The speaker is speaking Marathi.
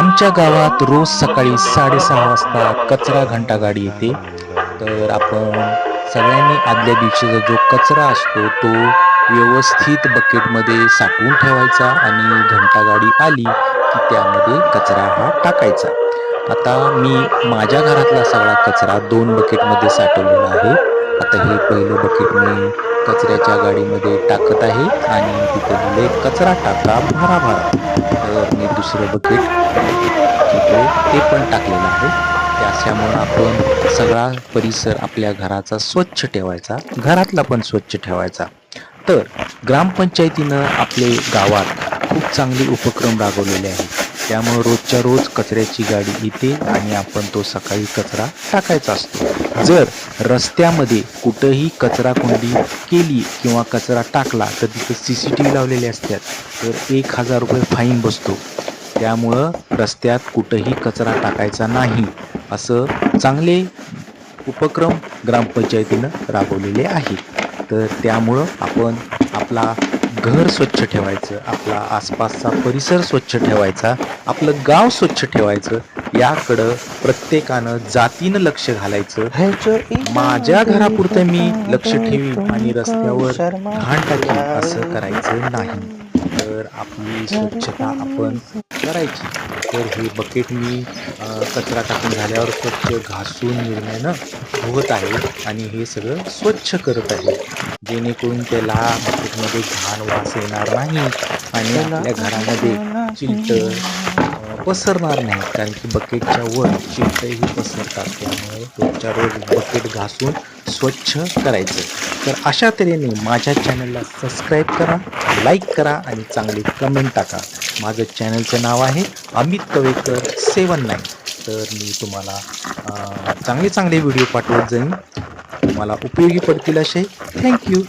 आमच्या गावात रोज सकाळी साडेसहा वाजता कचरा घंटा गाडी येते. तर आपण सगळ्यांनी आदल्या दिवशीचा जो कचरा असतो तो व्यवस्थित बकेटमध्ये साठवून ठेवायचा आणि घंटा गाडी आली की त्यामध्ये कचरा हा टाकायचा. आता मी माझ्या घरातला सगळा कचरा दोन बकेटमध्ये साठवलेला आहे. आता हे पहिलं बकेट मी कचऱ्याच्या गाडीमध्ये टाकत आहे आणि तिथे लिहिले कचरा टाका भरा भरा तर मी दुसरं बकेट तिथे ते पण टाकलेलं आहे. त्याच्यामुळं आपण सगळा परिसर आपल्या घराचा स्वच्छ ठेवायचा. घरातला पण स्वच्छ ठेवायचा. तर ग्रामपंचायतीनं आपले गावात खूप चांगले उपक्रम राबवलेले आहेत. त्यामुळे रोजच्या रोज कचऱ्याची गाडी येते आणि आपण तो सकाळी कचरा टाकायचा असतो. जर रस्त्यामध्ये कुठंही कचरा कुंडी केली किंवा कचरा टाकला तर तिथं सी सी टी व्ही लावलेले असतात. तर एक हजार रुपये फाईन बसतो. त्यामुळं रस्त्यात कुठंही कचरा टाकायचा नाही. असं चांगले उपक्रम ग्रामपंचायतीनं राबवलेले आहे. तर त्यामुळं आपण आपला घर स्वच्छ ठेवायचं आपला आसपासचा परिसर स्वच्छ ठेवायचा आपलं गाव स्वच्छ ठेवायचं याकडं प्रत्येकानं जातीनं लक्ष घालायचं. माझ्या घरापुरतं मी लक्ष ठेवी आणि रस्त्यावर घाण टाकी असं करायचं नाही. तर आपली स्वच्छता आपण करायची तर हे बकेट मी कचरा टाकून झाल्यावर स्वच्छ घासून निर्णयानं धुवत आहे आणि हे सगळं स्वच्छ करत आहे. जेणेकरून त्याला बकेटमध्ये घाण वास येणार नाही आणि आपल्या घरामध्ये चिलट पसरणार नाही कारण की बकेटच्या वर चिलटही पसरतात. त्यामुळे रोजच्या रोज बकेट घासून स्वच्छ करायचं. तर अशा तऱ्हेने माझ्या चॅनलला सबस्क्राईब करा लाईक करा आणि चांगली कमेंट टाका. माझं चॅनलचं नाव आहे अमित कवेकर सेवन नाईन. तर मी तुम्हाला चांगले चांगले व्हिडिओ पाठवत जाईन. तुम्हाला उपयोगी पडतील असे. थँक्यू